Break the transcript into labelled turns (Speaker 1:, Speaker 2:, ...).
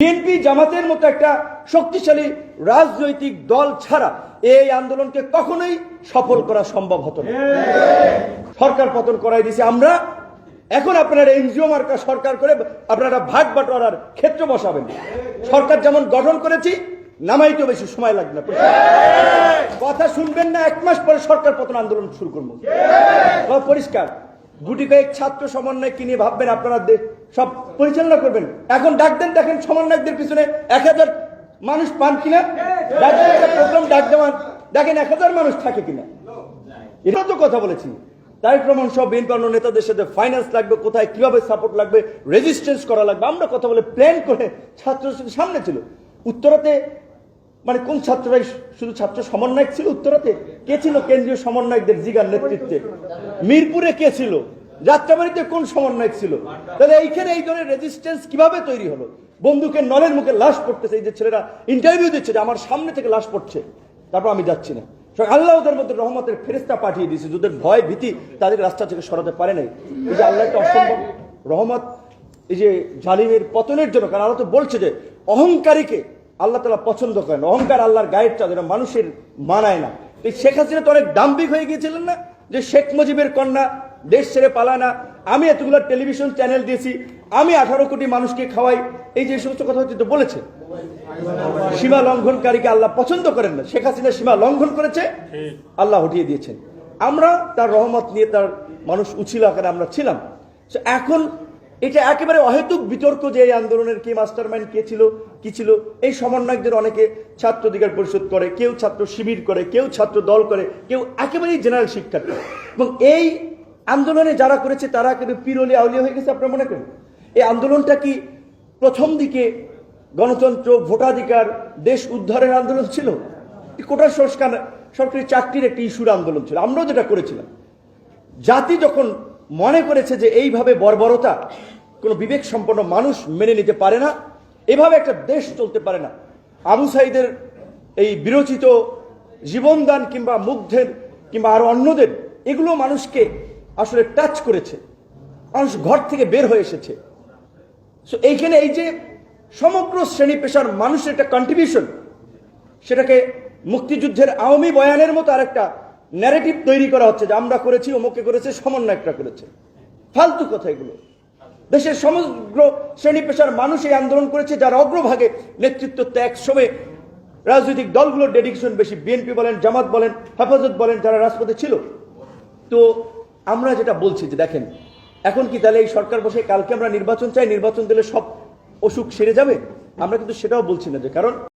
Speaker 1: BNP জামাতের মতো একটা শক্তিশালী রাজনৈতিক দল ছাড়া এই আন্দোলনকে কখনোই সফল করা সম্ভব হতো না। সরকার পতন করাই দিয়েছে আমরা। এখন আপনারা এনজিও মার্কা সরকার করে আপনারা ভাগ বাটোয়ারার ক্ষেত্র বসাবেন। সরকার যেমন গঠন করেছি নামাইতেও বেশি সময় লাগবে না। কথা শুনবেন না এক মাস পরে সরকার পতন আন্দোলন শুরু করব। পরিষ্কার। গুটি কয়েক ছাত্র সমন্বয় কিনে ভাববেন আপনারা সব পরিচালনা করবেন। এখন ডাক দেন, দেখেন সমন্বয়কদের পিছনে এক হাজার মানুষ পান কিনা? প্রোগ্রাম ডাক দেওয়ান। দেখেন এক হাজার মানুষ থাকে কিনা? এটা তো কথা বলেছি। তাই প্রমাণ সব বিএনপি অন্য নেতাদের সাথে ফাইন্যান্স লাগবে, কোথায় কীভাবে সাপোর্ট লাগবে রেজিস্ট্যান্স করা লাগবে। আমরা কথা বলে প্ল্যান করে ছাত্র সামনে ছিল। উত্তরাতে মানে কোন ছাত্ররাই শুধু ছাত্র সমন্বয়ক ছিল উত্তরাতে? কে ছিল কেন্দ্রীয় সমন্বয়কদের জিগার নেতৃত্বে? মিরপুরে কে ছিল? যাত্রাবাড়িতে কোন সমন্বয়ক ছিল? তাহলে এইখানে এই ধরনের রেজিস্ট্যান্স কীভাবে তৈরি হলো? বন্দুকের নলের মুখে লাশ পড়তেছে, এই যে ছেলেরা ইন্টারভিউ দিচ্ছে যে আমার সামনে থেকে লাশ পড়ছে। তারপর আমি যাচ্ছি না। আল্লাহ ওদের মধ্যে রহমতের ফেরেস্তা পাঠিয়ে দিয়েছে, যাদের ভয়, ভীতি তাদের রাস্তা থেকে সরাতে পারে নাই। এই যে আল্লাহ একটা অসম্ভব রহমত, এই যে জালিমের পতনের জন্য, কারণ আল্লাহ তো বলছে যে অহংকারীকে আল্লাহ তালা পছন্দ করেন। অহংকার আল্লাহর গায়ের চাঁদ মানুষের মানায় না। এই শেখ হাসিনা তো অনেক দাম্ভিক হয়ে গিয়েছিলেন না? যে শেখ মুজিবের কন্যা, দেশ ছেড়ে পালানা আমি এতগুলো টেলিভিশন চ্যানেল দিয়েছি, আমি আঠারো কোটি মানুষকে খাওয়াই। এই যে সমস্ত কথা হচ্ছে বলেছে। সীমা লঙ্ঘনকারীকে আল্লাহ পছন্দ করেন না। শেখ হাসিনা সীমা লঙ্ঘন করেছে, আল্লাহ হটিয়ে দিয়েছেন। আমরা তার রহমত নিয়ে তার মানুষ উছিল আকারে আমরা ছিলাম। এখন এটা একেবারে অহেতুক বিতর্ক যে এই আন্দোলনের কে মাস্টার মাইন্ড কে ছিল, কি ছিল। এই সমন্বয়কদের অনেকে ছাত্র অধিকার পরিষদ করে, কেউ ছাত্র শিবির করে, কেউ ছাত্র দল করে, কেউ একেবারেই জেনারেল শিক্ষার্থী এবং এই আন্দোলনে যারা করেছে, তারা কিন্তু পিরলি আউলিয়া হয়ে গেছে, আপনারা মনে করেন? এই আন্দোলনটা কি প্রথম দিকে গণতন্ত্র, ভোটাধিকার, দেশ উদ্ধারের আন্দোলন ছিল? কোটা সংস্কার, সরকারি চাকরির একটি ইস্যুর আন্দোলন ছিল। আমরাও যেটা করেছিলাম। জাতি যখন মনে করেছে যে এইভাবে বর্বরতা কোনো বিবেক সম্পন্ন মানুষ মেনে নিতে পারে না। এভাবে একটা দেশ চলতে পারে না। আবু সাইদের এই বিরচিত জীবনদান কিংবা মুগ্ধের কিংবা আরও অন্যদের, এগুলো মানুষকে আসলে টাচ করেছে। মানুষ ঘর থেকে বের হয়ে এসেছে। সো এইখানে এই যে সমগ্র শ্রেণি পেশার মানুষের একটা কন্ট্রিবিউশন সেটাকে মুক্তিযুদ্ধের আওয়ামী বয়ানের মতো আরেকটা ন্যারেটিভ তৈরি করা হচ্ছে যে আমরা করেছি অমুকে করেছে, সমন্বয়করা করেছে। ফালতু কথা এগুলো। দেশের সমগ্র শ্রেণি পেশার মানুষ এই আন্দোলন করেছে, যার অগ্রভাগে নেতৃত্ব ত্যাগ সবে রাজনৈতিক দলগুলোর ডেডিকেশন বেশি। বিএনপি বলেন, জামাত বলেন, হেফাজত বলেন, যারা রাজপথে ছিল। তো আমরা যেটা বলছি যে দেখেন, এখন কি তাহলে এই সরকার বসে কালকে আমরা নির্বাচন চাই, নির্বাচন দিলে সব অসুখ সেরে যাবে? আমরা কিন্তু সেটাও বলছি না যে, কারণ